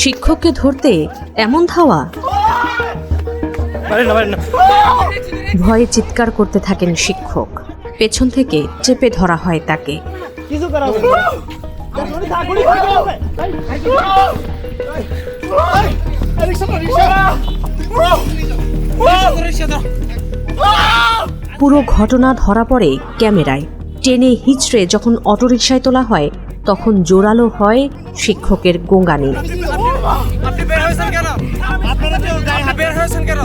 শিক্ষককে ধরতে এমন ধাওয়া? ভয়ে চিৎকার করতে থাকেন শিক্ষক। পেছন থেকে চেপে ধরা হয় তাকে। পুরো ঘটনা ধরা পড়ে ক্যামেরায়। টেনে হিচড়ে যখন অটোরিকশায় তোলা হয় তখন জোরালো হয় শিক্ষকের গোঙ্গানি। আপনি বের হয়েছেন কেন? আপনি বের হয়েছেন কেন?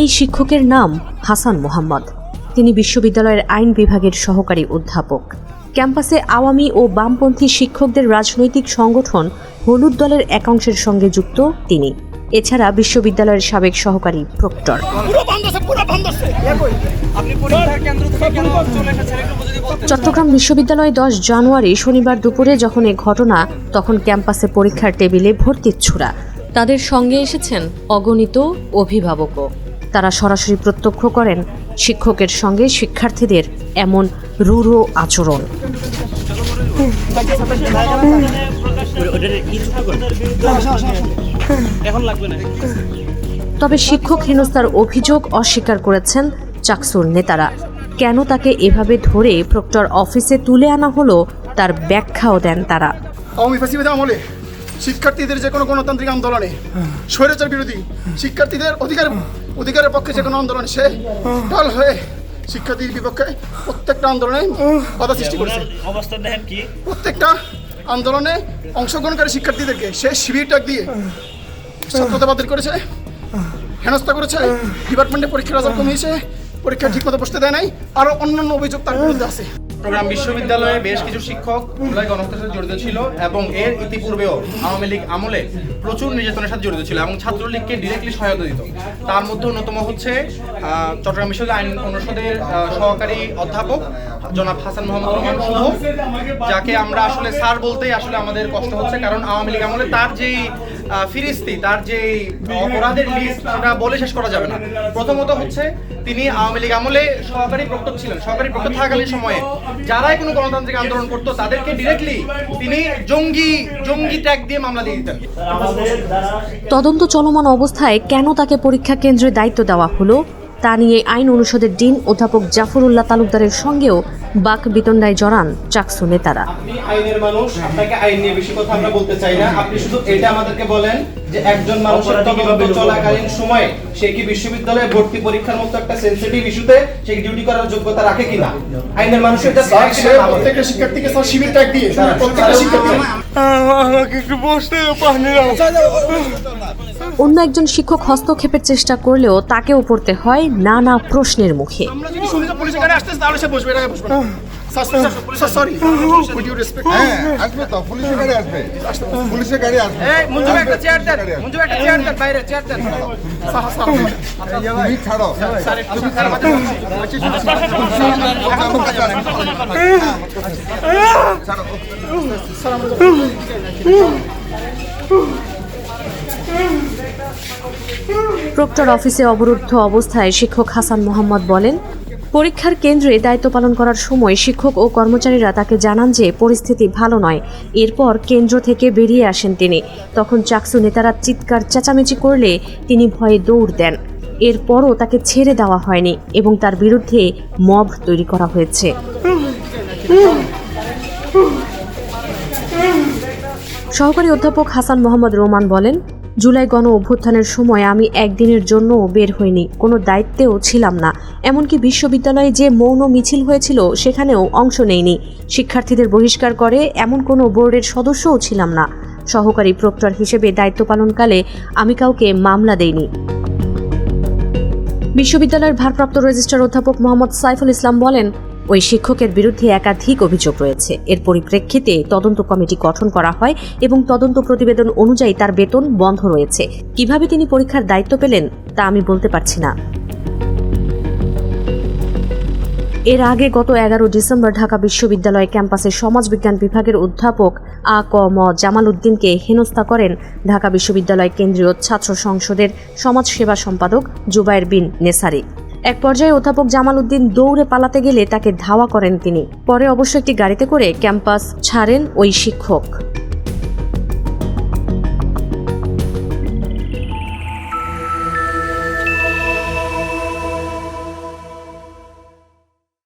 এই শিক্ষকের নাম হাসান মোহাম্মদ। তিনি বিশ্ববিদ্যালয়ের আইন বিভাগের সহকারী অধ্যাপক। ক্যাম্পাসে আওয়ামী ও বামপন্থী শিক্ষকদের রাজনৈতিক সংগঠন হলুদ দলের একাংশের সঙ্গে যুক্ত তিনি। এছাড়া বিশ্ববিদ্যালয়ের সাবেক সহকারী প্রক্টর। চট্টগ্রাম বিশ্ববিদ্যালয় দশ জানুয়ারি শনিবার দুপুরে যখন এ ঘটনা তখন ক্যাম্পাসে পরীক্ষার টেবিলে ভর্তির ছোড়া। তাদের সঙ্গে এসেছেন অগণিত অভিভাবকও। তারা সরাসরি প্রত্যক্ষ করেন শিক্ষকের সঙ্গে শিক্ষার্থীদের এমন রূঢ় আচরণ। তবে শিক্ষক হেনস্থার অভিযোগ অস্বীকার করেছেন চাকসুর নেতারা। কেন তাকে এভাবে ধরে প্রক্টর অফিসে তুলে আনা হলো তার ব্যাখ্যাও দেন তারা। আমলে শিক্ষার্থীদের যে কোনো গণতান্ত্রিক আন্দোলনে স্বৈরাচার বিরোধী শিক্ষার্থীদের অধিকার অধিকারের পক্ষে যে কোনো আন্দোলনে সে ঢাল হয়ে শিক্ষার্থীর বিপক্ষে প্রত্যেকটা আন্দোলনে বাধা সৃষ্টি করেছে। অবস্থা দেখেন কি? প্রত্যেকটা আন্দোলনে অংশগ্রহণকারী শিক্ষার্থীদেরকে সে শিবির ডাক দিয়ে ছাত্রতা বাতিল করেছে হেনস্থা করেছে ডিপার্টমেন্টে পরীক্ষার রেজাল্ট কমিয়েছে পরীক্ষা ঠিকমতো বসতে দেয় নাই আরও অন্যান্য অভিযোগ তার বিরুদ্ধে আছে। চট্টগ্রাম বিশ্ববিদ্যালয়ে বেশ কিছু শিক্ষক জুলাই গণহত্যার সাথে জড়িত ছিল এবং এর ইতিপূর্বেও আওয়ামী লীগ আমলে প্রচুর নির্যাতনের সাথে জড়িত ছিল এবং ছাত্রলীগকে ডিরেক্টলি সহায়তা দিত। তার মধ্যে অন্যতম হচ্ছে চট্টগ্রাম বিশ্ববিদ্যালয় আইন অনুষদের সহকারী অধ্যাপক জনাব হাসান মোহাম্মদ রহমান শুভ, যাকে আমরা আসলে স্যার বলতেই আসলে আমাদের কষ্ট হচ্ছে, কারণ আওয়ামী লীগ আমলে তার যেই ফিরিস্তি, তার যে অপরাধের লিস্ট সেটা বলে শেষ করা যাবে না। প্রথমত হচ্ছে, তিনি আওয়ামী লীগ আমলে সহকারী প্রক্টর ছিলেন। সহকারী প্রক্টর থাকাকালীন সময়ে যারাই কোনো গণতান্ত্রিক আন্দোলন করতো, তাদেরকে ডিরেক্টলি তিনি জঙ্গি জঙ্গি ট্যাগ দিয়ে মামলা দিয়ে দিতেন। তদন্ত চলমান অবস্থায় কেন তাকে পরীক্ষা কেন্দ্রে দায়িত্ব দেওয়া হলো? তা নিয়ে আইন অনুষদের ডিন অধ্যাপক জাফরুল্লাহ তালুকদারের সঙ্গেও বাক বিতণ্ডায় জড়ান চাকসু নেতারা। আপনি আইনের মানুষ, আপনাকে আইন নিয়ে বেশি কথা আমরা বলতে চাই না। আপনি শুধু এটা আমাদেরকে বলেন যে একজন মানুষের তদন্ত চলাকালীন সময়ে সে কি বিশ্ববিদ্যালয়ে ভর্তি পরীক্ষার মতো একটা সেনসিটিভ ইস্যুতে সে ডিউটি করার যোগ্যতা রাখে কিনা? আইনের মানুষের সে প্রত্যেকটা শিক্ষার্থীকে স্যার শিবির ডাক দিয়ে প্রত্যেকটা শিক্ষার্থী আমাকে একটু বসতে পানি অন্য একজন শিক্ষক হস্তক্ষেপের চেষ্টা করলেও তাকেও পড়তে হয় নানা প্রশ্নের মুখে। আমরা যদি শুনি যে পুলিশের গাড়ি আসতেছে তাহলে সে বসবে এটাকে বসবে। সরি উইথ ইউ রেসপেক্ট হ্যাঁ আসবে তো পুলিশের গাড়ি আসবে। পুলিশের গাড়ি আসবে। এই মঞ্জু একটা চেয়ার দেন মঞ্জু একটা চেয়ার দেন বাইরে চেয়ার দেন। তুমি ছাড়ো। তুমি ছাড়ো ছাড়ো প্রক্টর অফিসে অবরুদ্ধ অবস্থায় শিক্ষক হাসান মোহাম্মদ বলেন পরীক্ষার কেন্দ্রে দায়িত্ব পালন করার সময় শিক্ষক ও কর্মচারীরা তাকে জানান যে পরিস্থিতি ভালো নয়। এরপর কেন্দ্র থেকে বেরিয়ে আসেন তিনি। তখন চাকসু নেতারা চিৎকার, চেঁচামেচি করলে তিনি ভয়ে দৌড় দেন। এরপরও তাকে ছেড়ে দেওয়া হয়নি এবং তার বিরুদ্ধে মব তৈরি করা হয়েছে। সহকারী অধ্যাপক হাসান মোহাম্মদ রোমান বলেন জুলাই গণ অভ্যুত্থানের সময় আমি একদিনের জন্য বের হইনি, কোনো দায়িত্বেও ছিলাম না। এমনকি বিশ্ববিদ্যালয়ে যে মৌন মিছিল হয়েছিল, সেখানেও অংশ নেইনি। শিক্ষার্থীদের বহিষ্কার করে এমন কোনো বোর্ডের সদস্যও ছিলাম না। সহকারী প্রক্টর হিসেবে দায়িত্ব পালনকালে আমি কাউকে মামলা দেইনি। বিশ্ববিদ্যালয়ের ভারপ্রাপ্ত রেজিস্ট্রার অধ্যাপক মোহাম্মদ সাইফুল ইসলাম বলেন ওই শিক্ষকের বিরুদ্ধে একাধিক অভিযোগ রয়েছে। এর পরিপ্রেক্ষিতে তদন্ত কমিটি গঠন করা হয় এবং তদন্ত প্রতিবেদন অনুযায়ী তার বেতন বন্ধ রয়েছে। কীভাবে তিনি পরীক্ষার দায়িত্ব পেলেন, তা আমি বলতে পারছি না। এর আগে গত এগারো ডিসেম্বর ঢাকা বিশ্ববিদ্যালয় ক্যাম্পাসে সমাজবিজ্ঞান বিভাগের অধ্যাপক আ ক ম জামাল উদ্দিনকে হেনস্থা করেন ঢাকা বিশ্ববিদ্যালয় কেন্দ্রীয় ছাত্র সংসদের সমাজসেবা সম্পাদক জুবায়ের বিন নেসারি। এক পর্যায়ে অধ্যাপক জামাল উদ্দিন দৌড়ে পালাতে গেলে তাকে ধাওয়া করেন তিনি। পরে অবশ্য একটি গাড়িতে করে ক্যাম্পাস ছাড়েন ওই শিক্ষক।